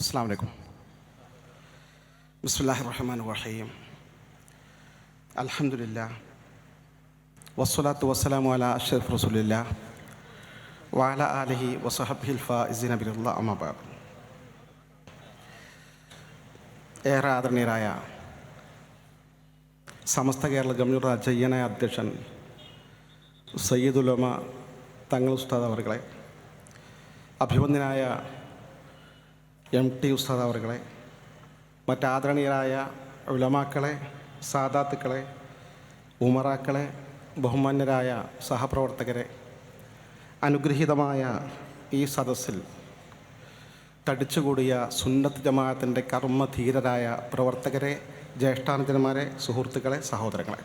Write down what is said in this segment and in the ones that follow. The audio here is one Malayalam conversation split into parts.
അസ്സാം വലൈക്കും ബിസ്മില്ലാഹി റഹ്മാൻ റഹീം അൽഹംദുലില്ല. വസ്സലാത്തു വസ്സലാമു അല അഷ്റഫ് റസൂലില്ല. വാല ആലിഹി വസഹബിൽ ഫാഇസിൻ അബിലുള്ള അമ്മബാദ് ഏറെ ആദരണീയരായ സമസ്ത കേരള ഗവൺമെന്റ് അജയ്യനായ അധ്യക്ഷൻ സയ്യിദുലമ തങ്ങൾ ഉസ്താദ് അവർകളെ അഭിമന്യനായ എം ടി ഉസ്താദ് അവർകളെ മറ്റാദരണീയരായ ഉലമാക്കളെ സാദാത്തുക്കളെ ഉമറാക്കളെ ബഹുമാന്യരായ സഹപ്രവർത്തകരെ അനുഗ്രഹീതമായ ഈ സദസ്സിൽ തടിച്ചുകൂടിയ സുന്നത്ത് ജമാഅത്തിന്റെ കർമ്മധീരരായ പ്രവർത്തകരെ ജ്യേഷ്ഠാനുജന്മാരെ സുഹൃത്തുക്കളെ സഹോദരങ്ങളെ.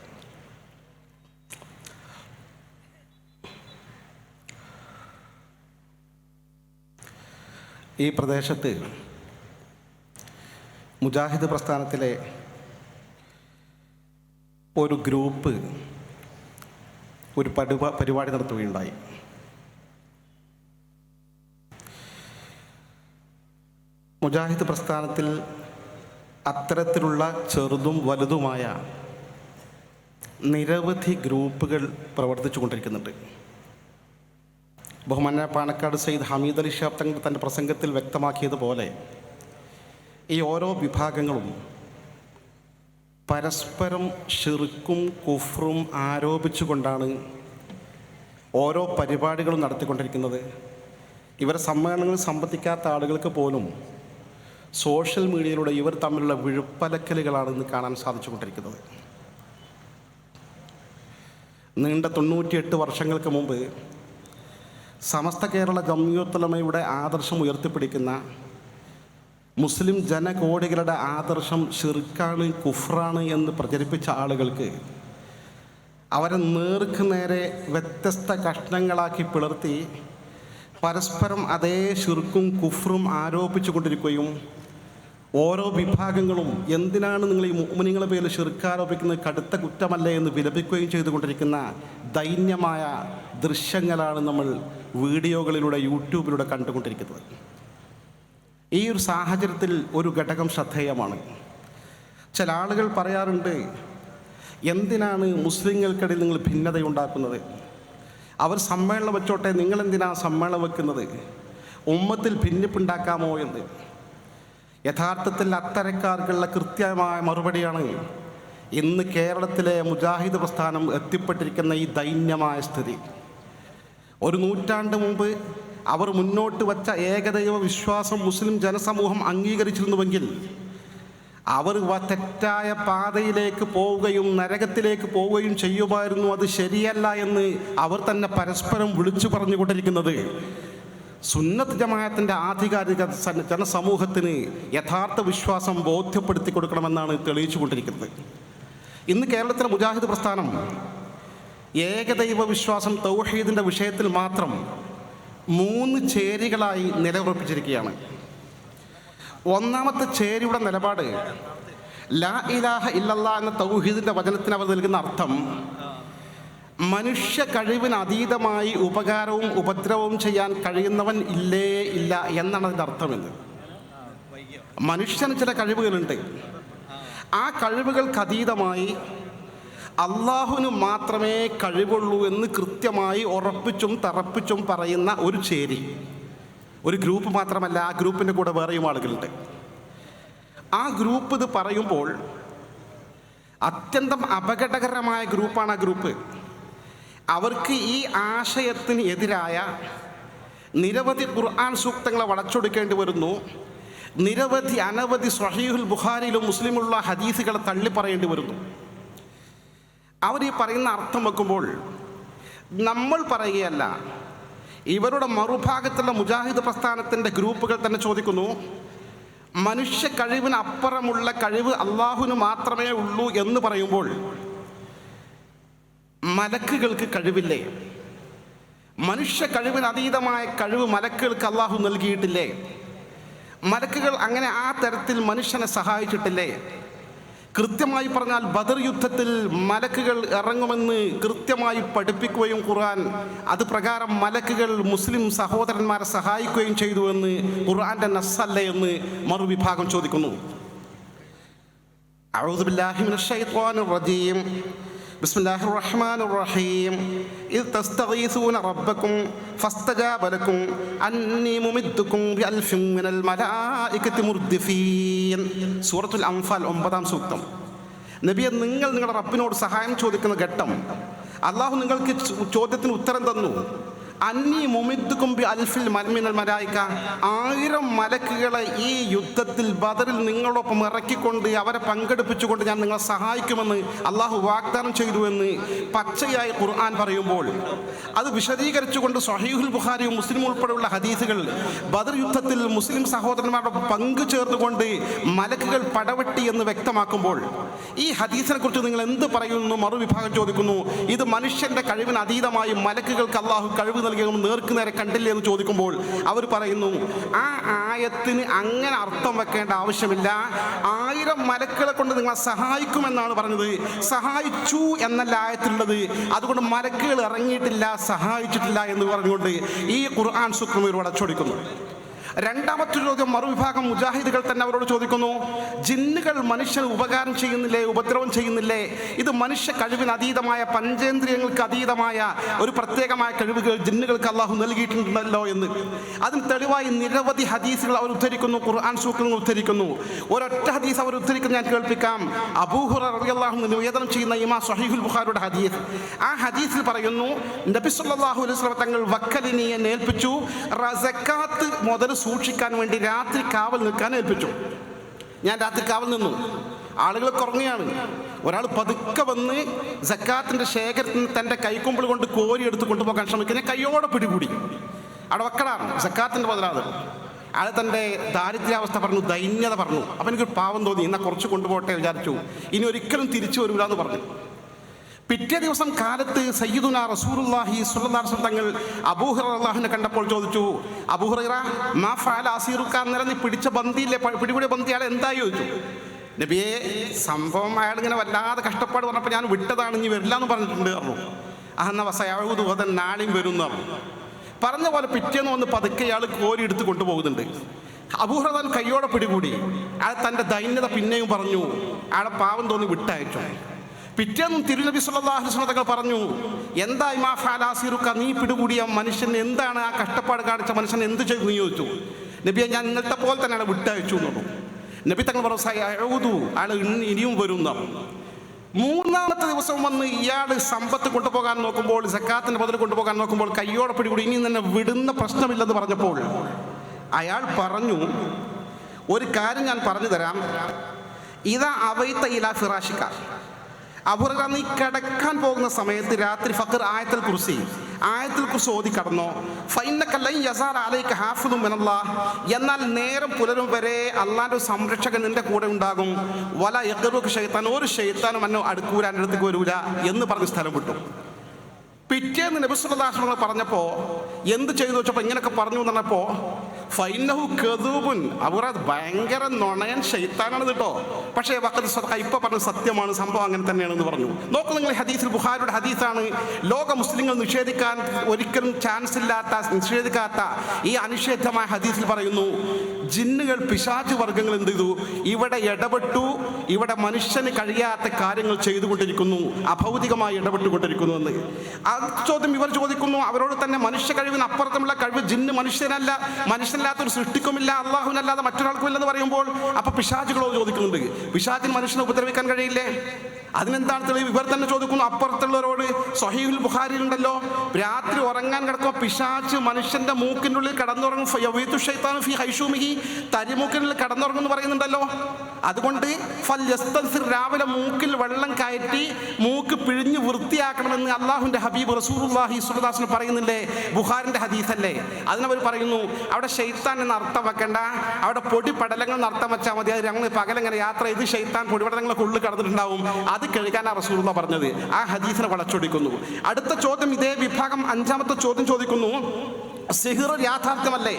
ഈ പ്രദേശത്ത് മുജാഹിദ് പ്രസ്ഥാനത്തിലെ ഒരു ഗ്രൂപ്പ് ഒരു പടുവ പരിപാടി നടത്തുകയുണ്ടായി. മുജാഹിദ് പ്രസ്ഥാനത്തിൽ അത്തരത്തിലുള്ള ചെറുതും വലുതുമായ നിരവധി ഗ്രൂപ്പുകൾ പ്രവർത്തിച്ചു കൊണ്ടിരിക്കുന്നുണ്ട് ബഹുമാന പാണക്കാട് സയ്യിദ് ഹമീദ് അലി ഷാബ് തങ്ങൾ തന്റെ പ്രസംഗത്തിൽ വ്യക്തമാക്കിയതുപോലെ ഈ ഓരോ വിഭാഗങ്ങളും പരസ്പരം ഷിർക്കും കുഫറും ആരോപിച്ചുകൊണ്ടാണ് ഓരോ പരിപാടികളും നടത്തിക്കൊണ്ടിരിക്കുന്നത്. ഇവരെ സമ്മേളനങ്ങളിൽ സംബന്ധിക്കാത്ത ആളുകൾക്ക് പോലും സോഷ്യൽ മീഡിയയിലൂടെ ഇവർ തമ്മിലുള്ള വിഴുപ്പലക്കലുകളാണ് ഇന്ന് കാണാൻ സാധിച്ചുകൊണ്ടിരിക്കുന്നത്. നീണ്ട തൊണ്ണൂറ്റിയെട്ട് വർഷങ്ങൾക്ക് മുമ്പ് സമസ്ത കേരള ജമ്മിയത്തുലമയുടെ ആദർശം ഉയർത്തിപ്പിടിക്കുന്ന മുസ്ലിം ജനകോടികളുടെ ആദർശം ഷിർക്കാണ് കുഫ്രാണ് എന്ന് പ്രചരിപ്പിച്ച ആളുകൾക്ക് അവരെ നേർക്ക് നേരെ വ്യത്യസ്ത കഷ്ണങ്ങളാക്കി പിളർത്തി പരസ്പരം അതേ ഷിർക്കും കുഫ്രും ആരോപിച്ചു കൊണ്ടിരിക്കുകയും ഓരോ വിഭാഗങ്ങളും എന്തിനാണ് നിങ്ങൾ ഈ മുനിങ്ങളെ പേരിൽ ഷിർക്കാരോപിക്കുന്നത് കടുത്ത കുറ്റമല്ലേ എന്ന് വിലപിക്കുകയും ചെയ്തുകൊണ്ടിരിക്കുന്ന ദൈന്യമായ ദൃശ്യങ്ങളാണ് നമ്മൾ വീഡിയോകളിലൂടെ യൂട്യൂബിലൂടെ കണ്ടുകൊണ്ടിരിക്കുന്നത്. ഈ ഒരു സാഹചര്യത്തിൽ ഒരു ഘടകം ശ്രദ്ധേയമാണ്. ചില ആളുകൾ പറയാറുണ്ട് എന്തിനാണ് മുസ്ലിങ്ങൾക്കിടയിൽ നിങ്ങൾ ഭിന്നതയുണ്ടാക്കുന്നത്? അവർ സമ്മേളനം വെച്ചോട്ടെ നിങ്ങൾ എന്തിനാ സമ്മേളനം വെക്കുന്നത്? ഉമ്മത്തിൽ ഭിന്നിപ്പുണ്ടാക്കാമോ എന്ന്. യഥാർത്ഥത്തിൽ അത്തരക്കാർക്കുള്ള കൃത്യമായ മറുപടിയാണ് ഇന്ന് കേരളത്തിലെ മുജാഹിദ് പ്രസ്ഥാനം എത്തിപ്പെട്ടിരിക്കുന്ന ഈ ദൈന്യമായ സ്ഥിതി. ഒരു നൂറ്റാണ്ട് മുമ്പ് അവർ മുന്നോട്ട് വച്ച ഏകദൈവ വിശ്വാസം മുസ്ലിം ജനസമൂഹം അംഗീകരിച്ചിരുന്നുവെങ്കിൽ അവർ തെറ്റായ പാതയിലേക്ക് പോവുകയും നരകത്തിലേക്ക് പോവുകയും ചെയ്യുമായിരുന്നു. അത് ശരിയല്ല എന്ന് അവർ തന്നെ പരസ്പരം വിളിച്ചു പറഞ്ഞുകൊണ്ടിരിക്കുന്നത്. സുന്നത്ത് ജമാഅത്തിന്റെ ആധികാരിക ജനസമൂഹത്തിന് യഥാർത്ഥ വിശ്വാസം ബോധ്യപ്പെടുത്തി കൊടുക്കണമെന്നാണ് തെളിയിച്ചു കൊണ്ടിരിക്കുന്നത് ഇന്ന് കേരളത്തിലെ മുജാഹിദ് പ്രസ്ഥാനം ഏകദൈവ വിശ്വാസം തൗഹീദിന്റെ വിഷയത്തിൽ മാത്രം മൂന്ന് ചേരികളായി നിലയുറപ്പിച്ചിരിക്കുകയാണ്. ഒന്നാമത്തെ ചേരിയുടെ നിലപാട് ലാ ഇലാഹ ഇല്ലല്ലാ എന്ന തൗഹീദിന്റെ വചനത്തിന് അവർ നൽകുന്ന അർത്ഥം മനുഷ്യ കഴിവിന് അതീതമായി ഉപകാരവും ഉപദ്രവവും ചെയ്യാൻ കഴിയുന്നവൻ ഇല്ലേ ഇല്ല എന്നാണ് അതിന്റെ അർത്ഥമെന്ന് മനുഷ്യന് ചില കഴിവുകളുണ്ട്. ആ കഴിവുകൾക്ക് അതീതമായി അള്ളാഹുവിന് മാത്രമേ കഴിവുള്ളൂ എന്ന് കൃത്യമായി ഉറപ്പിച്ചും തറപ്പിച്ചും പറയുന്ന ഒരു ചേരി. ഒരു ഗ്രൂപ്പ് മാത്രമല്ല ആ ഗ്രൂപ്പിന്റെ കൂടെ വേറെയും ആളുകളുണ്ട്. ആ ഗ്രൂപ്പ് ഇത് പറയുമ്പോൾ അത്യന്തം അപകടകരമായ ഗ്രൂപ്പാണ് ആ ഗ്രൂപ്പ്. അവർക്ക് ഈ ആശയത്തിന് എതിരായ നിരവധി ഖുർആൻ സൂക്തങ്ങളെ വളച്ചൊടുക്കേണ്ടി വരുന്നു. നിരവധി അനവധി സ്വഹീഹുൽ ബുഖാരിയിലും മുസ്ലിമുള്ള ഹദീസുകളെ തള്ളി പറയേണ്ടി വരുന്നു. അവർ ഈ പറയുന്ന അർത്ഥം വെക്കുമ്പോൾ നമ്മൾ പറയുകയല്ല ഇവരുടെ മറുഭാഗത്തുള്ള മുജാഹിദ് പ്രസ്ഥാനത്തിന്റെ ഗ്രൂപ്പുകൾ തന്നെ ചോദിക്കുന്നു മനുഷ്യ കഴിവിന് അപ്പുറമുള്ള കഴിവ് അള്ളാഹുവിന് മാത്രമേ ഉള്ളൂ എന്ന് പറയുമ്പോൾ മലക്കുകൾക്ക് കഴിവില്ലേ? മനുഷ്യ കഴിവിന് അതീതമായ കഴിവ് മലക്കുകൾക്ക് അള്ളാഹു നൽകിയിട്ടില്ലേ? മലക്കുകൾ അങ്ങനെ ആ തരത്തിൽ മനുഷ്യനെ സഹായിച്ചിട്ടില്ലേ? കൃത്യമായി പറഞ്ഞാൽ ബദർ യുദ്ധത്തിൽ മലക്കുകൾ ഇറങ്ങുമെന്ന് കൃത്യമായി പഠിപ്പിക്കുകയും ഖുർആൻ അത് പ്രകാരം മലക്കുകൾ മുസ്ലിം സഹോദരന്മാരെ സഹായിക്കുകയും ചെയ്തു എന്ന് ഖുർആന്റെ നസ്സല്ല എന്ന് മറുവിഭാഗം ചോദിക്കുന്നു. റജീം. بسم الله الرحمن الرحيم إذ تستغيثون ربكم فاستجاب لكم أني ممدكم بألف من الملائكة مردفين سورة الأنفال ഒമ്പതാം സൂക്തം നബിയെ നിങ്ങൾ നിങ്ങളുടെ റബ്ബിനോട് സഹായം ചോദിക്കുന്ന ഘട്ടം അള്ളാഹു നിങ്ങൾക്ക് ചോ- ചോദ്യത്തിന് ഉത്തരം തന്നു അന്നി കുമ്പി അൽഫിൽ മൽമിനൽ മലായിക്ക ആയിരം മലക്കുകളെ ഈ യുദ്ധത്തിൽ ബദറിൽ നിങ്ങളോടൊപ്പം ഇറക്കിക്കൊണ്ട് അവരെ പങ്കെടുപ്പിച്ചുകൊണ്ട് ഞാൻ നിങ്ങളെ സഹായിക്കുമെന്ന് അള്ളാഹു വാഗ്ദാനം ചെയ്തു എന്ന് പച്ചയായി ഖുർആൻ പറയുമ്പോൾ. അത് വിശദീകരിച്ചുകൊണ്ട് സഹീഹുൽ ബുഖാരിയും മുസ്ലിം ഉൾപ്പെടെയുള്ള ഹദീസുകൾ ബദർ യുദ്ധത്തിൽ മുസ്ലിം സഹോദരന്മാരുടെ പങ്കു ചേർന്നുകൊണ്ട് മലക്കുകൾ പടവെട്ടി എന്ന് വ്യക്തമാക്കുമ്പോൾ. ഈ ഹദീസിനെ കുറിച്ച് നിങ്ങൾ എന്ത് പറയുന്നു മറുവിഭാഗം ചോദിക്കുന്നു. ഇത് മനുഷ്യന്റെ കഴിവിന് അതീതമായി മലക്കുകൾക്ക് അള്ളാഹു കഴിവ് നൽകിയെന്ന് നേർക്ക് നേരെ കണ്ടില്ലേ എന്ന് ചോദിക്കുമ്പോൾ അവർ പറയുന്നു ആ ആയത്തിന് അങ്ങനെ അർത്ഥം വെക്കേണ്ട ആവശ്യമില്ല. ആയിരം മലക്കുകളെ കൊണ്ട് നിങ്ങളെ സഹായിക്കുമെന്നാണ് പറഞ്ഞത്. സഹായിച്ചു എന്നല്ല ആയത്തിലുള്ളത്. അതുകൊണ്ട് മലക്കുകൾ ഇറങ്ങിയിട്ടില്ല സഹായിച്ചിട്ടില്ല എന്ന് പറഞ്ഞുകൊണ്ട് ഈ ഖുർആൻ സുക്രമീർ ഇവരോട് അച്ചോടിക്കുന്നു. രണ്ടാമത്തെ ചോദ്യം മറുവിഭാഗം മുജാഹിദുകൾ തന്നെ അവരോട് ചോദിക്കുന്നു ജിന്നുകൾ മനുഷ്യന് ഉപകാരം ചെയ്യുന്നില്ലേ ഉപദ്രവം ചെയ്യുന്നില്ലേ? ഇത് മനുഷ്യ കഴിവിന് അതീതമായ പഞ്ചേന്ദ്രിയങ്ങൾക്ക് അതീതമായ ഒരു പ്രത്യേകമായ കഴിവുകൾ ജിന്നുകൾക്ക് അള്ളാഹു നൽകിയിട്ടുണ്ടല്ലോ എന്ന്. അതിന് തെളിവായി നിരവധി ഹദീസുകൾ അവർ ഉദ്ധരിക്കുന്നു ഖുർആൻ സൂക്തങ്ങൾ ഉദ്ധരിക്കുന്നു. ഒരൊറ്റ ഹദീസ് അവർ ഉദ്ധരിക്കുന്നു ഞാൻ കേൾപ്പിക്കാം. റളിയല്ലാഹു അൻഹു നിവേദനം ചെയ്യുന്ന ഇമാ സഹീഹുൽ ബുഖാരിയുടെ ഹദീസ്. ആ ഹദീസിൽ പറയുന്നു നബി സല്ലല്ലാഹു അലൈഹി തങ്ങൾ വക്കലിനെ എന്നെ ഏൽപ്പിച്ചു റ- മുതൽ സൂക്ഷിക്കാൻ വേണ്ടി രാത്രി കാവൽ നിൽക്കാൻ ഏൽപ്പിച്ചു. ഞാൻ രാത്രി കാവൽ നിന്നു. ആളുകൾ കുറഞ്ഞാണ്. ഒരാൾ പതുക്കെ വന്ന് സക്കാത്തിന്റെ ശേഖരത്തിന് തന്റെ കൈക്കൊമ്പിൾ കൊണ്ട് കോരി എടുത്ത് കൊണ്ടുപോകാൻ ശ്രമിക്കുന്ന. കൈയോടെ പിടികൂടി. അവിടെ വക്കടാണ് സക്കാത്തിന്റെ മുതലാത് അയാൾ തന്റെ ദാരിദ്ര്യാവസ്ഥ പറഞ്ഞു ദൈന്യത പറഞ്ഞു. അപ്പം എനിക്കൊരു പാവം തോന്നി എന്നാൽ കുറച്ച് കൊണ്ടുപോകട്ടെ വിചാരിച്ചു. ഇനി ഒരിക്കലും തിരിച്ചു വരില്ല എന്ന് പറഞ്ഞു. പിറ്റേ ദിവസം കാലത്ത് സയ്യിദുന അലൈഹി വസല്ലം തങ്ങൾ അബൂഹുറ അള്ളാഹുവിനെ കണ്ടപ്പോൾ ചോദിച്ചു അബൂഹുറ മാ ഫഅല അസീറുക്ക അന്നേരം നീ പിടിച്ച ബന്ധിയില്ലേ പ- ബന്ധി അയാൾ എന്താ ചോദിച്ചു. നബിയെ സംഭവം അയാൾ ഇങ്ങനെ വല്ലാതെ കഷ്ടപ്പാട് പറഞ്ഞപ്പോൾ ഞാൻ വിട്ടതാണ് ഇനി വരില്ല എന്ന് പറഞ്ഞിട്ടുണ്ട് പറഞ്ഞു. അഹന്ന വസയാവൂത് വതൻ നാളെയും വരുന്നു എന്ന് പറഞ്ഞു. പറഞ്ഞ പോലെ പിറ്റേന്ന് വന്ന് പതുക്കെ ഇയാൾ കോരി എടുത്ത് കൊണ്ടുപോകുന്നുണ്ട്. അബൂഹ്റദാൻ കയ്യോടെ പിടികൂടി. അയാൾ തന്റെ ദൈന്യത പിന്നെയും പറഞ്ഞു. അയാളെ പാവം തോന്നി വിട്ടയച്ചു. പിറ്റേന്നും തിരുനബി തങ്ങൾ പറഞ്ഞു എന്താ ഇമാ ഫാലാസിറുക്ക നീ പിടികൂടിയ മനുഷ്യൻ എന്താണ് ആ കഷ്ടപ്പാട് കാണിച്ച മനുഷ്യൻ എന്ത് ചെയ്തു? നീ ചോദിച്ചു. നബിയെ ഞാൻ ഇന്നത്തെ പോലെ തന്നെയാണ് വിട്ടയച്ചു എന്നുള്ളൂ നബി തങ്ങൾ പറഞ്ഞു അയാൾ ഇനിയും വരും മൂന്നാമത്തെ ദിവസം വന്ന് ഇയാൾ സമ്പത്ത് കൊണ്ടുപോകാൻ നോക്കുമ്പോൾ സക്കാത്തിന്റെ പതിൽ കൊണ്ടുപോകാൻ നോക്കുമ്പോൾ കയ്യോടെ പിടികൂടി ഇനി തന്നെ വിടുന്ന പ്രശ്നമില്ലെന്ന് പറഞ്ഞപ്പോൾ അയാൾ പറഞ്ഞു ഒരു കാര്യം ഞാൻ പറഞ്ഞു തരാം. ഇതാ അവൈത്ത ഇലാ ഫിറാഷിക്ക. അബുറ നീ കിടക്കാൻ പോകുന്ന സമയത്ത് രാത്രി ഫക്കർ ആയത്തിൽ കുറിച്ച് ആയത്തിൽ കുറിച്ച് ഓതി കടന്നോ. ഫൈനക്കല്ലൈ എന്നാൽ നേരം പുലരും വരെ അള്ളാന്റെ സംരക്ഷകൻ നിന്റെ കൂടെ ഉണ്ടാകും. വല യക്കറുക്ക് ഷെയ്ത്താൻ ഒരു ഷെയ്ത്താനും എന്നെ അടുക്കൂല എന്റെ അടുത്തേക്ക് വരൂല എന്ന് പറഞ്ഞ് സ്ഥലം വിട്ടു. പിറ്റേന്ന് നബിസ്വല്ലാശ്രമങ്ങൾ പറഞ്ഞപ്പോൾ എന്ത് ചെയ്തു വെച്ചപ്പോൾ ഇങ്ങനെയൊക്കെ പറഞ്ഞു എന്ന് പറഞ്ഞപ്പോൾ ഫൈനഹു കദൂബുൻ. അവർ അത് ഭയങ്കര നുണയൻ ഷെയ്ത്താനാണ് കേട്ടോ. പക്ഷേ വക്കത്ത് സദഖ ഇപ്പൊ പറഞ്ഞ സത്യമാണ് സംഭവം അങ്ങനെ തന്നെയാണെന്ന് പറഞ്ഞു. നോക്കൂ നിങ്ങൾ ഹദീസിൽ ബുഹാരിയുടെ ഹദീസാണ്. ലോക മുസ്ലിങ്ങൾ നിഷേധിക്കാൻ ഒരിക്കലും ചാൻസ് ഇല്ലാത്ത നിഷേധിക്കാത്ത ഈ അനിഷേധമായ ഹദീസിൽ പറയുന്നു ജിന്നുകൾ പിശാച് വർഗങ്ങൾ എന്ത് ചെയ്തു? ഇവിടെ ഇടപെട്ടു. ഇവിടെ മനുഷ്യന് കഴിയാത്ത കാര്യങ്ങൾ ചെയ്തുകൊണ്ടിരിക്കുന്നു. അഭൗതികമായി ഇടപെട്ടുകൊണ്ടിരിക്കുന്നു എന്ന്. ആ ചോദ്യം ഇവർ ചോദിക്കുന്നു. അവരോട് തന്നെ മനുഷ്യ കഴിവിന് അപ്പുറത്തുള്ള കഴിവ് ജിന്ന് മനുഷ്യനല്ല. മനുഷ്യനല്ലാത്തൊരു സൃഷ്ടിക്കുമില്ല അള്ളാഹുവിനല്ലാതെ മറ്റൊരാൾക്കുമില്ലെന്ന് പറയുമ്പോൾ അപ്പൊ പിശാചുകളോ ചോദിക്കുന്നുണ്ട്. പിശാചിന് മനുഷ്യനെ ഉപദ്രവിക്കാൻ കഴിയില്ലേ? അതിനെന്താണ് തെളിവ്? ഇവർ തന്നെ ചോദിക്കുന്നു അപ്പുറത്തുള്ളവരോട് സഹീഹുൽ ഉണ്ടല്ലോ. രാത്രി ഉറങ്ങാൻ കിടക്കുമ്പോൾ പിശാച്ച് മനുഷ്യന്റെ മൂക്കിനുള്ളിൽ കടന്നുറങ്ങും. ശൈത്താനു ഫി ഹൈഷൂമിഹി. തരിമൂക്കിനുള്ളിൽ കടന്നുറങ്ങും എന്ന് പറയുന്നുണ്ടല്ലോ. അതുകൊണ്ട് രാവിലെ മൂക്കിൽ വെള്ളം കയറ്റി മൂക്ക് പിഴിഞ്ഞ് വൃത്തിയാക്കണമെന്ന് അള്ളാഹുവിന്റെ ഹബീബ് റസൂർഹി സുലദാസിന് പറയുന്നില്ലേ ബുഖാരിന്റെ ഹദീസല്ലേ? അതിനവർ പറയുന്നു അവിടെ ഷെയ്ത്താൻ എന്ന് അർത്ഥം വെക്കണ്ട. അവിടെ പൊടി പടലങ്ങൾ എന്ന് വെച്ചാൽ മതി. അത് ഞങ്ങൾ പകലങ്ങനെ യാത്ര ചെയ്ത് ഷെയ്ത്താൻ പൊടിപടലങ്ങളൊക്കെ ഉള്ളിൽ കടന്നിട്ടുണ്ടാവും. അത് കഴുകാനാണ് റസൂലുള്ള പറഞ്ഞത്. ആ ഹദീസിനെ വളച്ചൊടിക്കുന്നു. അടുത്ത ചോദ്യം ഇതേ വിഭാഗം അഞ്ചാമത്തെ ചോദ്യം ചോദിക്കുന്നു. സിഹിർ യാഥാർത്ഥ്യമല്ലേ?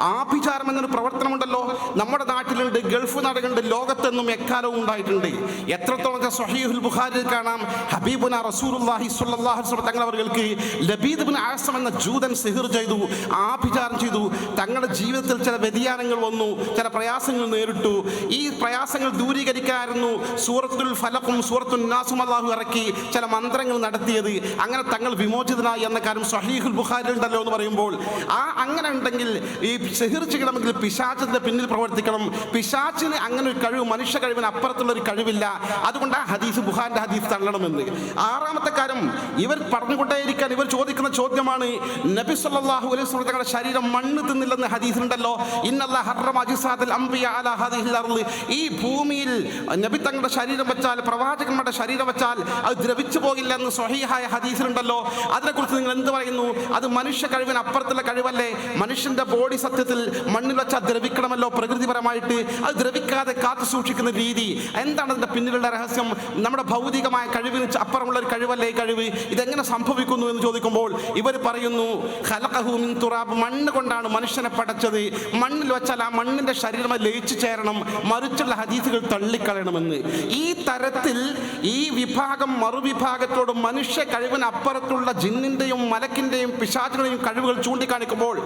ആഭിചാരം എന്നൊരു പ്രവർത്തനമുണ്ടല്ലോ. നമ്മുടെ നാട്ടിലുണ്ട് ഗൾഫ് നാടുകളുണ്ട് ലോകത്തെന്നും എക്കാലവും ഉണ്ടായിട്ടുണ്ട്. എത്രത്തോളം സൊഹീഹുൽ ബുഖാരിൽ കാണാം. ഹബീബുന റസൂലുള്ളാഹി സ്വല്ലല്ലാഹു അലൈഹി തങ്ങൾ അവർക്ക് ലബീദ് ബിൻ ആസം എന്ന ജൂതൻ സിഹിർ ചെയ്തു ആഭിചാരം ചെയ്തു. തങ്ങളുടെ ജീവിതത്തിൽ ചില വ്യതിയാനങ്ങൾ വന്നു ചില പ്രയാസങ്ങൾ നേരിട്ടു. ഈ പ്രയാസങ്ങൾ ദൂരീകരിക്കാനായിരുന്നു സൂറത്തുൽ ഫലക്കും സൂറത്തുൽ നാസും അള്ളാഹു ഇറക്കി ചില മന്ത്രങ്ങൾ നടത്തിയത്. അങ്ങനെ തങ്ങൾ വിമോചിതനായി എന്ന കാര്യം സഹീഹുൽ ബുഖാരിൽ ഉണ്ടല്ലോ എന്ന് പറയുമ്പോൾ ആ അങ്ങനെ ഉണ്ടെങ്കിൽ ഈ സിഹിർ ചെയ്യണമെങ്കിൽ പിന്നിൽ പ്രവർത്തിക്കണം. പിശാച്ചിന് അങ്ങനെ ഒരു കഴിവ് മനുഷ്യ കഴിവിന് അപ്പുറത്തുള്ള ഒരു കഴിവില്ല. അതുകൊണ്ട് ആ ഹദീസ് ബുഹാന്റെ ഹദീസ് തള്ളണമെന്ന്. ആറാമത്തെ കാര്യം ഇവർ പറഞ്ഞുകൊണ്ടേയിരിക്കാൻ ഇവർ ചോദിക്കുന്ന ചോദ്യമാണ് നബി സല്ലാഹു അലൈഹി തങ്ങളുടെ ശരീരം മണ്ണ് തിന്നില്ലെന്ന് ഹദീസിലുണ്ടല്ലോ ഈ ഭൂമിയിൽ നബി തങ്ങളുടെ ശരീരം വെച്ചാൽ പ്രവാചകന്മാരുടെ ശരീരം വെച്ചാൽ അത് ദ്രവിച്ചു പോകില്ല എന്ന് സ്വഹീഹായ ഹദീസിലുണ്ടല്ലോ. അതിനെക്കുറിച്ച് നിങ്ങൾ എന്ത് പറയുന്നു? അത് മനുഷ്യ കഴിവിന് അപ്പുറത്തുള്ള കഴിവല്ലേ? മനുഷ്യന്റെ ബോഡി സത്യത്തിൽ മണ്ണിൽ വെച്ചാൽ ദ്രവിക്കണമല്ലോ പ്രകൃതിപരമായിട്ട്. അത് ദ്രവിക്കാതെ കാത്തു സൂക്ഷിക്കുന്ന രീതി. എന്താണ് അതിന്റെ പിന്നിലുള്ള രഹസ്യം? നമ്മുടെ ഭൗതികമായ കഴിവിന് അപ്പുറമുള്ള ഒരു കഴിവല്ലേ കഴിവ്? ഇതെങ്ങനെ സംഭവിക്കുന്നു എന്ന് ചോദിക്കുമ്പോൾ ഇവർ പറയുന്നു ഖലഖഹു മിൻ തുറാബ്. മണ്ണ് കൊണ്ടാണ് മനുഷ്യനെ പടച്ചത്. മണ്ണിൽ വെച്ചാൽ ആ മണ്ണിന്റെ ശരീരം ലയിച്ചു ചേരണം. മറിച്ചുള്ള ഹദീസുകൾ തള്ളിക്കളയണമെന്ന്. ഈ തരത്തിൽ ഈ വിഭാഗം മറുവിഭാഗത്തോടും മനുഷ്യ കഴിവിന് അപ്പുറത്തുള്ള ജിന്നിന്റെയും മലക്കിന്റെയും പിശാചുകളുടെയും കഴിവുകൾ ചൂണ്ടിക്കാണിക്കുമ്പോൾ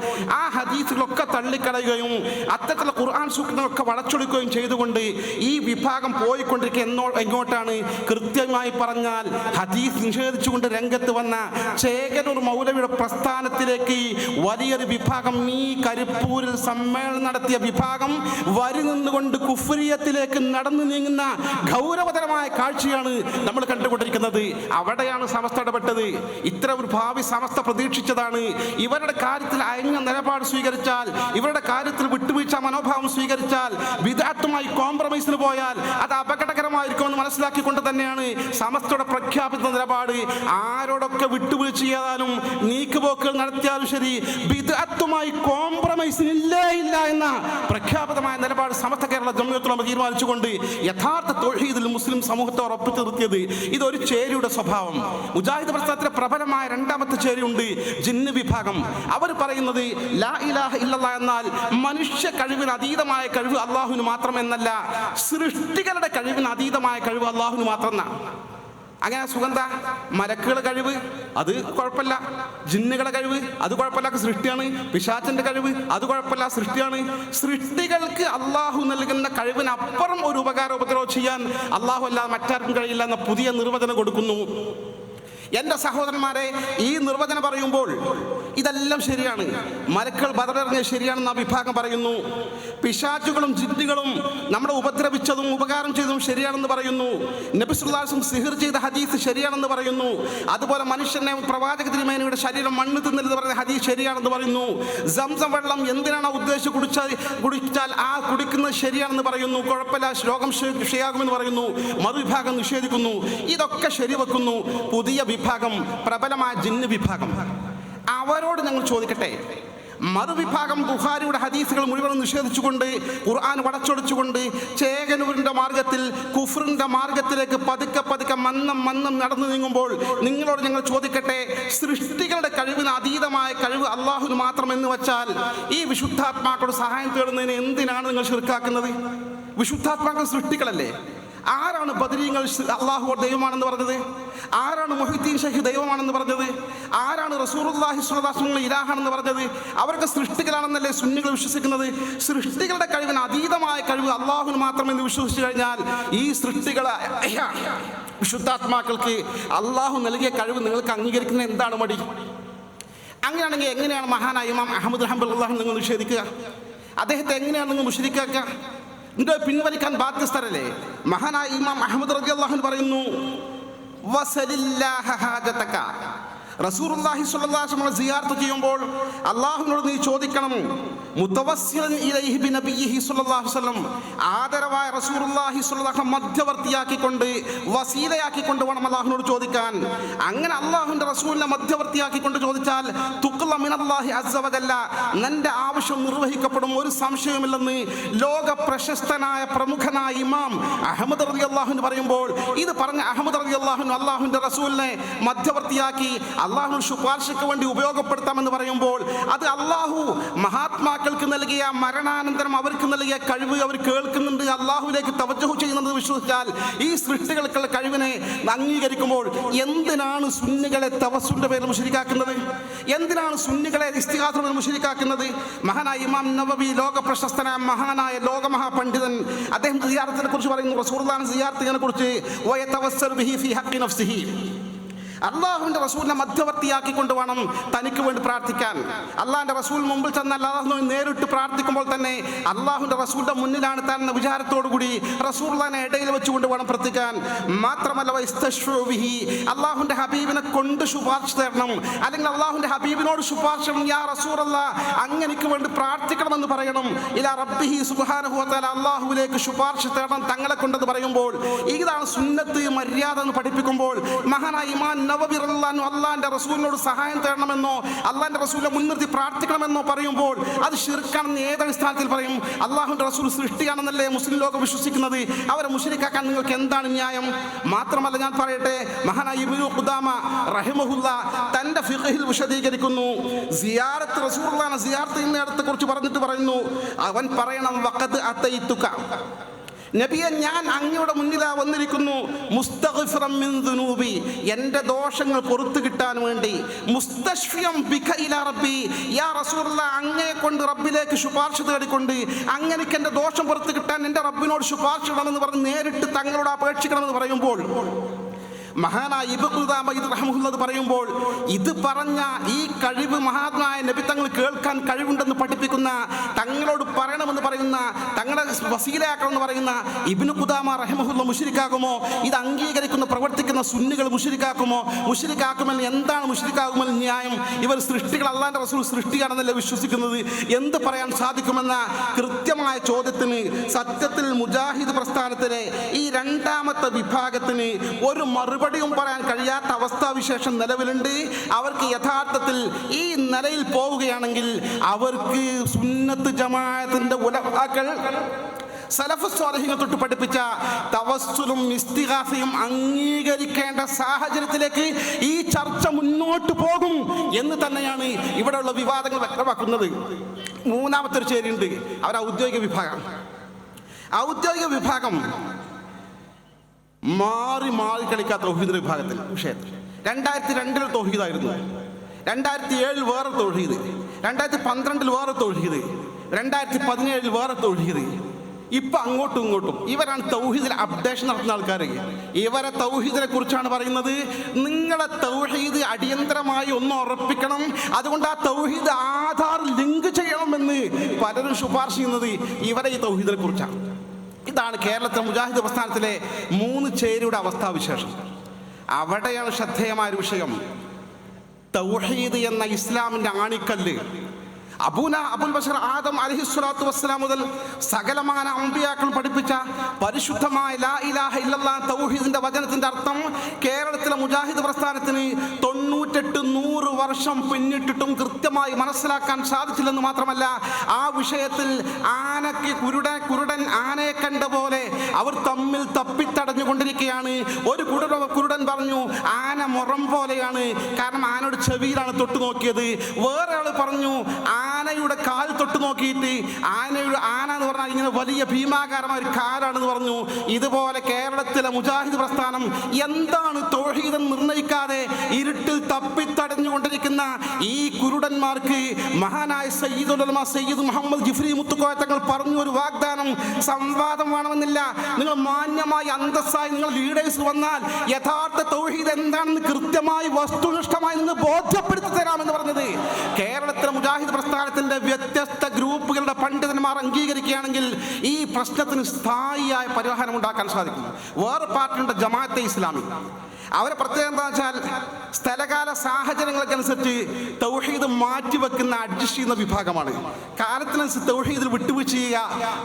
ആ ഹദീസുകളൊക്കെ തള്ളിക്കളയുകയും അത്തരത്തിലുള്ള ഖുർആൻ സൂക്തങ്ങളൊക്കെ വളച്ചൊടുക്കുകയും ചെയ്തുകൊണ്ട് ഈ വിഭാഗം പോയിക്കൊണ്ടിരിക്കുക എന്നോ എങ്ങോട്ടാണ്? കൃത്യമായി പറഞ്ഞാൽ ഹദീസ് നിഷേധിച്ചുകൊണ്ട് രംഗത്ത് വന്ന ചേകനൂർ മൗലവിയുടെ പ്രസ്ഥാനത്തിലേക്ക് വലിയൊരു വിഭാഗം ഈ കരിപ്പൂരിൽ സമ്മേളനം നടത്തിയ വിഭാഗം വരി നിന്നുകൊണ്ട് കുഫ്രിയത്തിലേക്ക് നടന്നു നീങ്ങുന്ന ഗൗരവതരമായ കാഴ്ചയാണ് നമ്മൾ കണ്ടുകൊണ്ടിരിക്കുന്നത്. അവിടെയാണ് സമസ്ത ഇടപെട്ടത്. ഇത്ര ഒരു ഭാവി സമസ്ത പ്രതീക്ഷിച്ചതാണ്. ഇവരുടെ കാര്യത്തിൽ അയഞ്ഞ നിലപാട് സ്വീകരിച്ചാൽ ഇവരുടെ കാര്യത്തിൽ വിട്ടുവീഴ്ച മനോഭാവം സ്വീകരിച്ചാൽ വിദാത്തുമായി കോംപ്രമൈസിന് പോയാൽ അത് അപകടകരമായിരിക്കുമെന്ന് മനസ്സിലാക്കിക്കൊണ്ട് തന്നെയാണ് സമസ്തയുടെ പ്രഖ്യാപിത നിലപാട്. ആരോടൊക്കെ വിട്ടുവീഴ്ച ചെയ്താലും നീക്കുപോക്കുകൾ നടത്തിയാലും ശരി കോംപ്രമൈസ് ഇല്ലേ ഇല്ല എന്ന പ്രഖ്യാപിതമായ നിലപാട് സമസ്ത കേരള ജമ്മിയത്തോളം തീരുമാനിച്ചുകൊണ്ട് യഥാർത്ഥ തൊഴിൽ മുസ്ലിം സമൂഹത്തെ ഉറപ്പിച്ചു നിർത്തിയത് ഇതൊരു ചേരിയുടെ സ്വഭാവം. മുജാഹിദ് പ്രസ്ഥാനത്തിലെ പ്രബലമായ രണ്ടാമത്തെ ചേരിയുണ്ട് ജിന്ന് വിഭാഗം. അവർ പറയുന്നത് ലാ ഇലാഹ എന്നാൽ മനുഷ്യ കഴിവിന് അതീതമായ കഴിവ് അള്ളാഹുവിന് മാത്രം എന്നല്ല സൃഷ്ടികളുടെ കഴിവിന് അതീതമായ കഴിവ് അള്ളാഹുവിന് മാത്രം അങ്ങനെ സുഗന്ധ മലക്കുകളുടെ കഴിവ് അത് കുഴപ്പമില്ല. ജിന്നുകളുടെ കഴിവ് അത് കുഴപ്പമില്ല. സൃഷ്ടിയാണ്. പിശാചിന്റെ കഴിവ് അത് കുഴപ്പമില്ല. സൃഷ്ടിയാണ്. സൃഷ്ടികൾക്ക് അള്ളാഹു നൽകുന്ന കഴിവിനപ്പുറം ഒരു ഉപകാരം ഉപദ്രവം ചെയ്യാൻ അള്ളാഹു അല്ലാതെ മറ്റാർക്കും കഴിയില്ല എന്ന പുതിയ നിർവചനം കൊടുക്കുന്നു. എന്റെ സഹോദരന്മാരെ ഈ നിർവചനം പറയുമ്പോൾ ഇതെല്ലാം ശരിയാണ്. മലക്കൾ ബദറിറങ്ങിയത് ശരിയാണെന്ന് ആ വിഭാഗം പറയുന്നു. പിശാചുകളും ജിന്നുകളും നമ്മളെ ഉപദ്രവിച്ചതും ഉപകാരം ചെയ്തതും ശരിയാണെന്ന് പറയുന്നു. നബിസുല്ലാസും സിഹിർ ചെയ്ത ഹദീസ് ശരിയാണെന്ന് പറയുന്നു. അതുപോലെ മനുഷ്യനെ പ്രവാചക തിരുമേനയുടെ ശരീരം മണ്ണ് തിന്നരുത് പറയുന്ന ഹദീസ് ശരിയാണെന്ന് പറയുന്നു. സംസം വെള്ളം എന്തിനാണ് ഉദ്ദേശിച്ച് കുടിച്ചാൽ കുടിച്ചാൽ ആ കുടിക്കുന്നത് ശരിയാണെന്ന് പറയുന്നു. കുഴപ്പമില്ല ശ്ലോകം ശരിയാകുമെന്ന് പറയുന്നു. മറുവിഭാഗം നിഷേധിക്കുന്നു. ഇതൊക്കെ ശരിവെക്കുന്നു. പുതിയ വിഭാഗം പ്രബലമായ ജിന്ന് വിഭാഗം. അവരോട് ഞങ്ങൾ ചോദിക്കട്ടെ? മറുവിഭാഗം ബുഹാരിയുടെ ഹദീസുകൾ മുഴുവൻ നിഷേധിച്ചുകൊണ്ട് ഖുർആൻ വടച്ചൊടിച്ചുകൊണ്ട് ചേകനൂരിന്റെ മാർഗത്തിൽ കുഫറിന്റെ മാർഗത്തിലേക്ക് പതുക്കെ പതുക്കെ മന്നം മന്നം നടന്നു നീങ്ങുമ്പോൾ നിങ്ങളോട് ഞങ്ങൾ ചോദിക്കട്ടെ? സൃഷ്ടികളുടെ കഴിവിന് അതീതമായ കഴിവ് അള്ളാഹുവിന് മാത്രം എന്ന് വെച്ചാൽ ഈ വിശുദ്ധാത്മാക്കളുടെ സഹായം തേടുന്നതിന് എന്തിനാണ് നിങ്ങൾ ചെറുക്കാക്കുന്നത് വിശുദ്ധാത്മാക്കൾ സൃഷ്ടികളല്ലേ? ആരാണ് ബദരീങ്ങൾ അള്ളാഹു ദൈവമാണെന്ന് പറഞ്ഞത്? ആരാണ് മൊഹിദ്ദീൻ ഷഹി ദൈവമാണെന്ന് പറഞ്ഞത്? ആരാണ് റസൂറുല്ലാഹി ഇരാഹാണെന്ന് ഇലാഹാണെന്ന് പറഞ്ഞത്? അവർക്ക് സൃഷ്ടികളാണെന്നല്ലേ സുന്നികൾ വിശ്വസിക്കുന്നത്? സൃഷ്ടികളുടെ കഴിവിന് അതീതമായ കഴിവ് അള്ളാഹുവിന് മാത്രമെന്ന് വിശ്വസിച്ചു കഴിഞ്ഞാൽ ഈ സൃഷ്ടികളെ വിശുദ്ധാത്മാക്കൾക്ക് അള്ളാഹു നൽകിയ കഴിവ് നിങ്ങൾക്ക് അംഗീകരിക്കുന്ന എന്താണ് മടി? അങ്ങനെയാണെങ്കിൽ എങ്ങനെയാണ് മഹാനായ ഇമാം അഹമ്മദ് അള്ളാഹു നിങ്ങൾ നിഷേധിക്കുക? അദ്ദേഹത്തെ എങ്ങനെയാണ് നിങ്ങൾ മുഷരിക്കാക്കുക? നിങ്ങൾ പിൻവലിക്കാൻ ബാധ്യസ്ഥരല്ലേ മഹാനായ ഇമാം അഹമ്മദ് റബി അള്ളാഹു പറയുന്നു അലൈഹി വസല്ലം സിയാറത്ത് ചെയ്യുമ്പോൾ അള്ളാഹുവിനോട് നീ ചോദിക്കണം ആദരവായ അലൈഹി വസല്ലം മധ്യവർത്തിയാക്കിക്കൊണ്ട് വസീലയാക്കിക്കൊണ്ട് വേണം അള്ളാഹുവിനോട് ചോദിക്കാൻ. അങ്ങനെ അള്ളാഹുവിന്റെ റസൂലിനെ മധ്യവർത്തിയാക്കിക്കൊണ്ട് ചോദിച്ചാൽ തുക്ല മിനല്ലാഹി അസ്സ വജല്ല നിന്റെ ആവശ്യം നിർവഹിക്കപ്പെടും ഒരു സംശയമില്ലെന്ന് ലോക പ്രശസ്തനായ പ്രമുഖനായ ഇമാം അഹമ്മദ് റളിയല്ലാഹു അൻഹു പറയുമ്പോൾ ഇത് പറഞ്ഞ അഹമ്മദ് റളിയല്ലാഹു അൻഹു അള്ളാഹുവിന്റെ റസൂലിനെ മധ്യവർത്തിയാക്കി അള്ളാഹു ശുപാർശയ്ക്ക് വേണ്ടി ഉപയോഗപ്പെടുത്താമെന്ന് പറയുമ്പോൾ അത് അള്ളാഹു മഹാത്മാക്കൾക്ക് നൽകിയ മരണാനന്തരം അവർക്ക് നൽകിയ കഴിവ് അവർ കേൾക്കുന്നുണ്ട് അള്ളാഹുവിലേക്ക് തവജഹു ചെയ്യുന്നത് വിശ്വസിച്ചാൽ ഈ സൃഷ്ടികൾക്കുള്ള കഴിവിനെ അംഗീകരിക്കുമ്പോൾ എന്തിനാണ് സുന്നികളെ തവസുന്റെ പേരിൽ മുഷരിക്കാക്കുന്നത്? എന്തിനാണ് സുന്നികളെ ഇസ്തിഹാസത്തിൽ മുഷരിക്കാക്കുന്നത്? മഹാനായ ഇമാം നവബി ലോക പ്രശസ്തനായ മഹാനായ ലോകമഹാ പണ്ഡിതൻ അദ്ദേഹം സിയാറത്തിനെ കുറിച്ച് പറയുന്നു റസൂർദാൻ സിയാർത്തിനെ കുറിച്ച് അള്ളാഹുവിന്റെ റസൂലിനെ മധ്യവർത്തിയാക്കിക്കൊണ്ട് വേണം തനിക്ക് വേണ്ടി പ്രാർത്ഥിക്കാൻ. അള്ളാഹിന്റെ റസൂൽ മുമ്പിൽ ചെന്ന് അള്ളാഹു നേരിട്ട് പ്രാർത്ഥിക്കുമ്പോൾ തന്നെ അള്ളാഹുവിന്റെ റസൂലിന്റെ മുന്നിലാണ് താൻ എന്ന വിചാരത്തോടു കൂടി റസൂലിനെ ഇടയിൽ വെച്ചുകൊണ്ട് വേണം പ്രാർത്ഥിക്കാൻ. മാത്രമല്ല അള്ളാഹുന്റെ ഹബീബിനെ കൊണ്ട് ശുപാർശ തരണം. അല്ലെങ്കിൽ അള്ളാഹുവിന്റെ ഹബീബിനോട് ശുപാർശ. യാ റസൂറല്ല അങ്ങനെക്ക് വേണ്ടി പ്രാർത്ഥിക്കണമെന്ന് പറയണം. ഇല റബ്ബിഹി സുബ്ഹാനഹു അള്ളാഹുവിലേക്ക് ശുപാർശ തേടണം തങ്ങളെ കൊണ്ടെന്ന് പറയുമ്പോൾ ഇതാണ് സുന്നത്ത് മര്യാദ എന്ന് പഠിപ്പിക്കുമ്പോൾ മഹാനായ ഇമാൻ നവബി റളിയല്ലാഹു അൻഹു റസൂലിനോട് സഹായം തേടണമെന്നോ അള്ളാന്റെ റസൂലിനെ മുൻനിർത്തി പ്രാർത്ഥിക്കണമെന്നോ പറയുമ്പോൾ അത് ഷിർക്കാണെന്ന് ഏതടിസ്ഥാനത്തിൽ പറയും? അള്ളാഹുന്റെ റസൂൽ സൃഷ്ടിയാണെന്നല്ലേ മുസ്ലിം ലോകം വിശ്വസിക്കുന്നത്? അവരെ മുഷരിക്കാക്കാൻ നിങ്ങൾക്ക് എന്താണ് ന്യായം? മാത്രമല്ല ഞാൻ പറയട്ടെ മഹാനായ ഇബ്നു ഖുദാമ റഹിമഹുല്ല തന്റെ ഫിഖഹിൽ വിശദീകരിക്കുന്നു. സിയാറത്ത് റസൂലുള്ളാഹിനെ സിയാറത്ത് ചെയ്യുന്നിടത്തെ കുറിച്ച് പറഞ്ഞിട്ട് പറയുന്നു അവൻ പറയണം വക്കത്ത് അത്തൈത്തുക. നബിയെ ഞാൻ അങ്ങയുടെ മുന്നിലാ വന്നിരിക്കുന്നു. ദുനൂബി. എന്റെ ദോഷങ്ങൾ പുറത്തു കിട്ടാൻ വേണ്ടി. മുസ്തശ്ഫിയം ബിക റബ്ബി. യാ റസൂലുള്ള അങ്ങയെ കൊണ്ട് റബ്ബിലേക്ക് ശുപാർശ തേടിക്കൊണ്ട് അങ്ങനെക്ക് എന്റെ ദോഷം പുറത്തു കിട്ടാൻ എന്റെ റബ്ബിനോട് ശുപാർശ ഇടണമെന്ന് പറഞ്ഞ് നേരിട്ട് തങ്ങളോട് അപേക്ഷിക്കണമെന്ന് പറയുമ്പോൾ മഹാനായ ഇബുദാമ ഇത് റഹ്മുള്ളത് പറയുമ്പോൾ ഇത് പറഞ്ഞ ഈ കഴിവ് മഹാത്മായ നബി തങ്ങൾ കേൾക്കാൻ കഴിവുണ്ടെന്ന് പഠിപ്പിക്കുന്ന തങ്ങളോട് പറയണമെന്ന് പറയുന്ന തങ്ങളെ വസീലയാക്കണമെന്ന് പറയുന്ന ഇബിന് കുദാമ റഹമുല്ല മുഷിരിക്കാകുമോ? ഇത് അംഗീകരിക്കുന്ന പ്രവർത്തിക്കുന്ന സുന്നികൾ മുഷിരിക്കാക്കുമോ? മുഷിരിക്കാക്കുമെന്ന് എന്താണ് മുഷിരിക്കാകുമെന്ന് ന്യായം? ഇവർ സൃഷ്ടികൾ അള്ളാന്റെ റസൂൽ സൃഷ്ടിയാണെന്നല്ലേ വിശ്വസിക്കുന്നത്? എന്ത് പറയാൻ സാധിക്കുമെന്ന കൃത്യമായ ചോദ്യത്തിന് സത്യത്തിൽ മുജാഹിദ് പ്രസ്ഥാനത്തിലെ ഈ രണ്ടാമത്തെ വിഭാഗത്തിന് ഒരു മറുപടിയും പറയാൻ കഴിയാത്ത അവസ്ഥാവിശേഷം നിലവിലുണ്ട്. അവർക്ക് യഥാർത്ഥത്തിൽ ഈ നിലയിൽ പോവുകയാണെങ്കിൽ അവർക്ക് സുന്നത്ത് ജമാഅത്തിന്റെ ഉലമാക്കൾ സലഫ് സ്വാലഹിങ്ങൾ തൊട്ട് പഠിപ്പിച്ച തവസ്സുലും ഇസ്തിഹാസയും അംഗീകരിക്കേണ്ട സാഹചര്യത്തിലേക്ക് ഈ ചർച്ച മുന്നോട്ട് പോകും എന്ന് തന്നെയാണ് ഇവിടെയുള്ള വിവാദങ്ങൾ വ്യക്തമാക്കുന്നത്. മൂന്നാമത്തെ ഒരു ചേരിയുണ്ട്. അവർ ഔദ്യോഗിക വിഭാഗം. ഔദ്യോഗിക വിഭാഗം മാറി മാറി കളിക്കാത്ത തൗഹീദിന്റെ വിഭാഗത്തിൽ വിഷയത്തിൽ. രണ്ടായിരത്തി രണ്ടിൽ തൗഹീദായിരുന്നു. രണ്ടായിരത്തി ഏഴിൽ വേറെ തൗഹീദ്. രണ്ടായിരത്തി പന്ത്രണ്ടിൽ വേറെ തൗഹീദ്. രണ്ടായിരത്തി പതിനേഴിൽ വേറെ തൗഹീദ്. ഇപ്പൊ അങ്ങോട്ടും ഇങ്ങോട്ടും ഇവരാണ് തൗഹീദിൽ അപ്ഡേഷൻ നടത്തുന്ന ആൾക്കാർ ഇവരെ തൗഹീദിനെ കുറിച്ചാണ് പറയുന്നത്. നിങ്ങളെ തൗഹീദ് അടിയന്തരമായി ഒന്ന് ഉറപ്പിക്കണം. അതുകൊണ്ട് ആ തൗഹീദ് ആധാർ ലിങ്ക് ചെയ്യണമെന്ന് പലരും ശുപാർശ ചെയ്യുന്നത് ഇവരെ ഈ തൗഹീദിനെ കുറിച്ചാണ്. ഇതാണ് കേരളത്തിലെ മുജാഹിദ് പ്രസ്ഥാനത്തിലെ മൂന്ന് ചേരിയുടെ അവസ്ഥാവിശേഷം? അവിടെയാണ് ശ്രദ്ധേയമായ ഒരു വിഷയം. തൗഹീദ് എന്ന ഇസ്ലാമിന്റെ ആണിക്കല്ല് അബൂന അബുൽ ബഷർ ആദം അലഹിസ്വലാത്തു വസ്സലാം മുതൽ സകലമാന അമ്പിയാക്കൾ പഠിപ്പിച്ച പരിശുദ്ധമായ ലാ ഇലാഹ ഇല്ലല്ലാ തൗഹീദിന്റെ വചനത്തിന്റെ അർത്ഥം കേരളത്തിലെ മുജാഹിദ് പ്രസ്ഥാനത്തിന് തൊണ്ണൂറ്റെട്ട് നൂറ് വർഷം പിന്നിട്ടിട്ടും കൃത്യമായി മനസ്സിലാക്കാൻ സാധിച്ചില്ലെന്ന് മാത്രമല്ല ആ വിഷയത്തിൽ ആനക്ക് കുരുടൻ കുരുടൻ ആനയെ കണ്ട പോലെ അവർ തമ്മിൽ തപ്പിത്തടഞ്ഞുകൊണ്ടിരിക്കുകയാണ്. ഒരു കുരുട കുരുടൻ പറഞ്ഞു ആന മുറം പോലെയാണ്. കാരണം ആനയുടെ ചെവിയിലാണ് തൊട്ടു നോക്കിയത് വേറെ ആൾ പറഞ്ഞു ആനയുടെ കാൽ തൊട്ട് നോക്കിയിട്ട് ആനയുടെ ആന എന്ന് പറഞ്ഞാൽ ഇങ്ങനെ വലിയ ഭീമാകാരമായ ഒരു കാലാണെന്ന് പറഞ്ഞു. ഇതുപോലെ കേരളത്തിലെ മുജാഹിദ് പ്രസ്ഥാനം എന്താണ് തോഹീദം നിർണയിക്കാതെ ഇരുട്ടിൽ തപ്പിത്തടഞ്ഞുകൊണ്ടിരിക്കുന്ന ഈ കുരുടന്മാർക്ക് മഹാനായ സയ്യിദുൽ ഉലമ സയ്യിദ് മുഹമ്മദ് ജിഫ്രി മുത്തുക്കോയ തങ്ങൾ പറഞ്ഞു ഒരു വാഗ്ദാനം സംവാദം വേണമെന്നില്ല. നിങ്ങൾ മാന്യമായി അന്തസ്സായി നിങ്ങൾ ലീഡേഴ്സ് വന്നാൽ യഥാർത്ഥ തൗഹീദ് എന്താണെന്ന് കൃത്യമായി വസ്തുനിഷ്ഠമായി നിന്ന് ബോധ്യപ്പെടുത്തി തരാമെന്ന് പറഞ്ഞത്. കേരളത്തിലെ മുജാഹിദ് പ്രസ്ഥാനത്തിന്റെ വ്യത്യസ്ത ഗ്രൂപ്പുകളുടെ പണ്ഡിതന്മാർ അംഗീകരിക്കുകയാണെങ്കിൽ ഈ പ്രശ്നത്തിന് സ്ഥായിയായ പരിഹാരം ഉണ്ടാക്കാൻ സാധിക്കും. വേറെ പാർട്ടിയുടെ ജമാഅത്തെ ഇസ്ലാമി. അവരെ പ്രത്യേകത എന്താ വെച്ചാൽ സ്ഥലകാല സാഹചര്യങ്ങൾക്കനുസരിച്ച് തൗഹീദ് മാറ്റിവെക്കുന്ന അഡ്ജസ്റ്റ് ചെയ്യുന്ന വിഭാഗമാണ്. കാലത്തിനനുസരിച്ച് തൗഹീദിൽ വിട്ടുവീഴ്ച ചെയ്യുക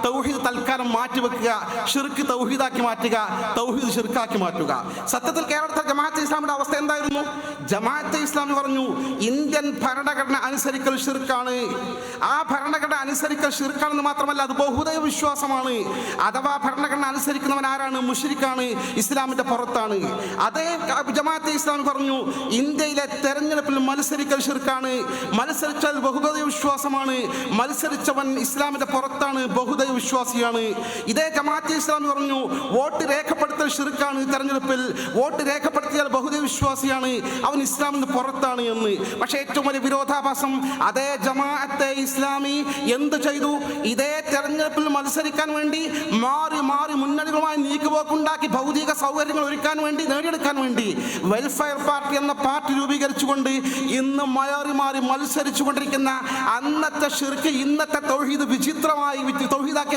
തൗഹീദ് തൽക്കാലം മാറ്റിവെക്കുക ഷിർക്ക് തൗഹീദാക്കി മാറ്റുക തൗഹീദ് ഷിർക്കാക്കി മാറ്റുക. സത്യത്തിൽ കേരളത്തിലെ ജമാഅത്തെ ഇസ്ലാമിന്റെ അവസ്ഥ എന്തായിരുന്നു? ജമാഅത്തെ ഇസ്ലാമി പറഞ്ഞു ഇന്ത്യൻ ഭരണഘടന അനുസരിക്കൽ ഷിർക്കാണ് ആ ഭരണഘടന അനുസരിക്കൽ ഷിർക്കാണെന്ന് മാത്രമല്ല അത് ബഹുദൈവ വിശ്വാസമാണ്. അഥവാ ഭരണഘടന അനുസരിക്കുന്നവൻ ആരാണ്? മുഷിരിക്കാണ് ഇസ്ലാമിന്റെ പുറത്താണ്. അതേ ജമാഅത്തെ ഇസ്ലാം പറഞ്ഞു ഇന്ത്യയിലെ തെരഞ്ഞെടുപ്പിൽ മത്സരിക്കൽ ഷിർക്കാണ് മത്സരിച്ചാൽ ബഹുദൈവ വിശ്വാസമാണ് മത്സരിച്ചവൻ ഇസ്ലാമിന്റെ പുറത്താണ് ബഹുദൈവ വിശ്വാസിയാണ്. ഇതേ ജമാഅത്തെ ഇസ്ലാം പറഞ്ഞു വോട്ട് രേഖപ്പെടുത്തൽ ഷിർക്കാണ് തെരഞ്ഞെടുപ്പിൽ വോട്ട് രേഖപ്പെടുത്തിയാൽ ബഹുദൈവ വിശ്വാസിയാണ് അവൻ ഇസ്ലാമിന് പുറത്താണ് എന്ന്. പക്ഷേ ഏറ്റവും വലിയ വിരോധാഭാസം അതേ ജമാഅത്തെ ഇസ്ലാമി എന്ത് ചെയ്തു? ഇതേ തെരഞ്ഞെടുപ്പിൽ മത്സരിക്കാൻ വേണ്ടി മാറി മാറി മുന്നണികളുമായി നീക്കുപോക്കുണ്ടാക്കി ഭൗതിക സൗകര്യങ്ങൾ ഒരുക്കാൻ വേണ്ടി നേടിയെടുക്കാൻ വേണ്ടി വെൽഫെയർ പാർട്ടി എന്ന പാർട്ടി രൂപീകരിച്ചുകൊണ്ട് ഇന്ന് മാറി മാറി മത്സരിച്ചു കൊണ്ടിരിക്കുന്ന അന്നത്തെ ഷിർക്ക് ഇന്നത്തെ തൗഹീദ് വിചിത്രമായി വിചി-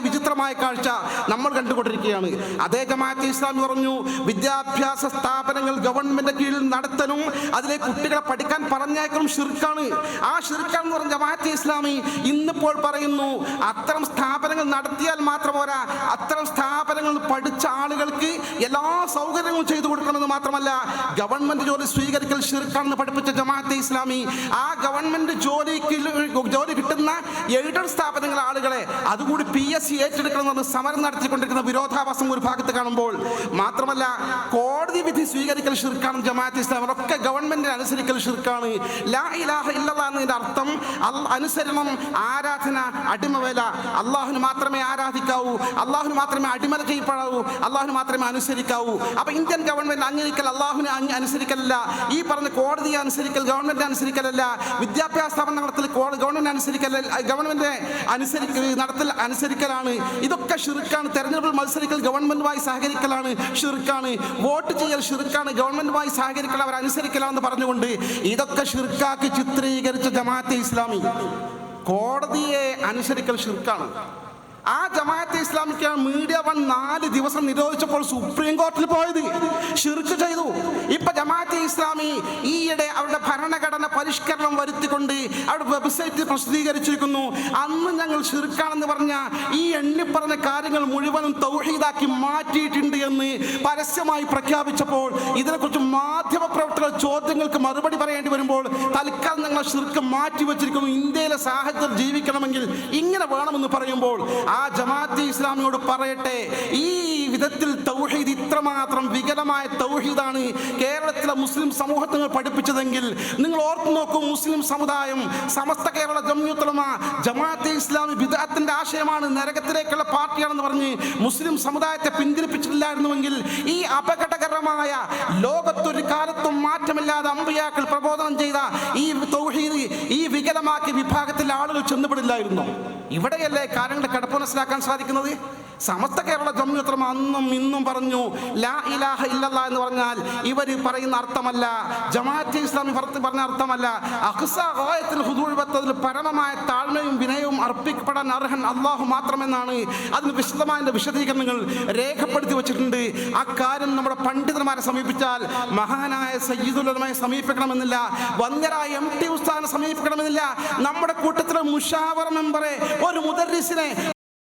വിചിത്രമായ കാഴ്ച നമ്മൾ കണ്ടുകൊണ്ടിരിക്കുകയാണ്. അതേ ജമാഅത്തെ ഇസ്ലാമി പറഞ്ഞു വിദ്യാഭ്യാസ സ്ഥാപനങ്ങൾ ഗവൺമെന്റ് കീഴിൽ നടത്തലും അതിലെ കുട്ടികളെ പഠിക്കാൻ പറഞ്ഞേക്കലും ഷിർക്കാണ് ആ ഷിർക്കാന്ന് പറഞ്ഞ ജമാഅത്തെ ഇസ്ലാമി ഇന്നിപ്പോൾ പറയുന്നു അത്തരം സ്ഥാപനങ്ങൾ നടത്തിയാൽ മാത്രം പോരാ. അത്തരം സ്ഥാപനങ്ങൾ പഠിച്ച ആളുകൾക്ക് എല്ലാ സൗകര്യങ്ങളും ചെയ്തു കൊടുക്കണമെന്ന് മാത്രമല്ല ഗവൺമെന്റ് ജോലി സ്വീകരിക്കൽ ഷിർക്കാണെന്ന് പഠിപ്പിച്ച ജമാഅത്തെ ഇസ്ലാമി ആ ഗവൺമെന്റ് ജോലിക്ക് ജോലി കിട്ടുന്ന എയ്ഡഡ് സ്ഥാപനങ്ങൾ ആളുകളെ അതുകൂടി പി എസ് സി ഏറ്റെടുക്കണമെന്ന് സമരം നടത്തിക്കൊണ്ടിരിക്കുന്ന വിരോധാഭാസം ഒരു ഭാഗത്ത് കാണുമ്പോൾ മാത്രമല്ല കോടതി വിധി സ്വീകരിക്കൽ ഷിർക്കാണ് ജമാഅത്ത് ഇസ്ലാം ഒക്കെ ഗവൺമെന്റിനെ അനുസരിക്കൽ ഷിർക്കാണ് ലാ ഇലാഹ എന്നതിന്റെ അർത്ഥം അനുസരണം ആരാധന അടിമവേല. അള്ളാഹുന് മാത്രമേ ആരാധിക്കാവൂ അള്ളാഹുന് മാത്രമേ അടിമല ചെയ്യപ്പെടാവൂ അള്ളാഹുന് മാത്രമേ അനുസരിക്കാവൂ. അപ്പൊ ഇന്ത്യൻ ഗവൺമെന്റ് അംഗീകരിക്കൽ അള്ളാഹുനെ അംഗ- അനുസരിക്കലല്ല. ഈ പറഞ്ഞ കോടതിയെ അനുസരിക്കൽ ഗവൺമെന്റ് അനുസരിക്കലല്ല. വിദ്യാഭ്യാസ സ്ഥാപനം നടത്തൽ ഗവൺമെന്റ് അനുസരിക്കൽ ഗവൺമെന്റ് അനുസരിക്ക നടത്തൽ അനുസരിക്കലാണ്. ഇതൊക്കെ ഷിർക്കാണ്. തെരഞ്ഞെടുപ്പ് മത്സരിക്കൽ ഗവൺമെന്റുമായി സഹകരിക്കലാണ് ഷിർക്കാണ്. വോട്ട് ചെയ്യൽ ഷിർക്കാണ് ഗവൺമെന്റുമായി സഹകരിക്കൽ അവർ അനുസരിക്കലാണെന്ന് പറഞ്ഞുകൊണ്ട് ഇതൊക്കെ ഷിർക്കാക്കി ചിത്രീകരിച്ച ജമാഅത്തെ ഇസ്ലാമി. കോടതിയെ അനുസരിക്കൽ ഷിർക്കാണ്. ആ ജമാഅത്തെ ഇസ്ലാമിക്ക് മീഡിയ വൺ നാല് ദിവസം നിരോധിച്ചപ്പോൾ സുപ്രീം കോടതിയിൽ പോയത്. ഷിർക്ക് ചെയ്തു. ഇപ്പൊ ജമാഅത്തെ ഇസ്ലാമി ഈയിടെ അവരുടെ ഭരണഘടന പരിഷ്കരണം വരുത്തിക്കൊണ്ട് അവരുടെ വെബ്സൈറ്റിൽ പ്രസിദ്ധീകരിച്ചിരിക്കുന്നു. അന്ന് ഞങ്ങൾ ഷിർക്കാണെന്ന് പറഞ്ഞ ഈ എണ്ണിപ്പറഞ്ഞ കാര്യങ്ങൾ മുഴുവനും തൗഹീദാക്കി മാറ്റിയിട്ടുണ്ട് എന്ന് പരസ്യമായി പ്രഖ്യാപിച്ചപ്പോൾ ഇതിനെക്കുറിച്ച് മാധ്യമ പ്രവർത്തകർ ചോദ്യങ്ങൾക്ക് മറുപടി പറയേണ്ടി വരുമ്പോൾ തൽക്കാലം ഞങ്ങൾ ഷിർക്ക് മാറ്റി വെച്ചിരിക്കുന്നു ഇന്ത്യയിലെ സാഹചര്യം ജീവിക്കണമെങ്കിൽ ഇങ്ങനെ വേണമെന്ന് പറയുമ്പോൾ ആ ജമാഅത്ത് ഇസ്ലാമിയോട് പറയട്ടെ. ഈ വിധത്തിൽ തൗഹീദ് ഇത്രമാത്രം വികലമായ തൗഹീദാണ് കേരളത്തിലെ മുസ്ലിം സമൂഹത്തെ പഠിപ്പിച്ചതെങ്കിൽ നിങ്ങൾ ഓർത്തു നോക്കൂ മുസ്ലിം സമുദായം സമസ്ത കേരള ജമ്യൂത്തലമ ജമാഅത്തെ ഇസ്ലാമി വിദഗ്ധത്തിന്റെ ആശയമാണ് നരകത്തിലേക്കുള്ള പാർട്ടിയാണെന്ന് പറഞ്ഞ് മുസ്ലിം സമുദായത്തെ പിന്തിരിപ്പിച്ചിട്ടില്ലായിരുന്നുവെങ്കിൽ ഈ അപകടകരമായ ലോകത്തൊരു കാലത്തും മാറ്റമില്ലാതെ അമ്പിയാക്കൾ പ്രബോധനം ചെയ്ത ഈ തൗഹീദ് ഈ വികലമാക്കിയ വിഭാഗത്തിലെ ആളുകൾ ചെന്നുപെടില്ലായിരുന്നു. ഇവിടെയല്ലേ കാര്യങ്ങളുടെ കിടപ്പ് മനസ്സിലാക്കാൻ സാധിക്കുന്നത്? സമസ്ത കേരള ജമ്മിയത്രം അന്നും ഇന്നും പറഞ്ഞു ലാ ഇലാഹ ഇല്ലല്ല എന്ന് പറഞ്ഞാൽ ഇവർ പറയുന്ന അർത്ഥമല്ല. ജമാഅത്തെ ഇസ്ലാമി പറ- പറഞ്ഞ അർത്ഥമല്ല. അഹ്സ ഗായത്തിൽ ഹുദൂൾ വത്തതിൽ പരമമായ താഴ്മയും വിനയവും അർപ്പിക്കപ്പെടാൻ അർഹൻ അള്ളാഹു മാത്രമെന്നാണ് അതിന് വിശദമായ വിശദീകരണങ്ങൾ രേഖപ്പെടുത്തി വച്ചിട്ടുണ്ട്. അക്കാര്യം കാര്യം നമ്മുടെ പണ്ഡിതന്മാരെ സമീപിച്ചാൽ മഹാനായ സയ്യിദുലമായി സമീപിക്കണമെന്നില്ല വന്യരായ എം ടി ഉസ്താദിനെ സമീപിക്കണമെന്നില്ല. നമ്മുടെ കൂട്ടത്തിലെ മുഷാവർ മെമ്പറെ ഒരു മുദർരിസിനെ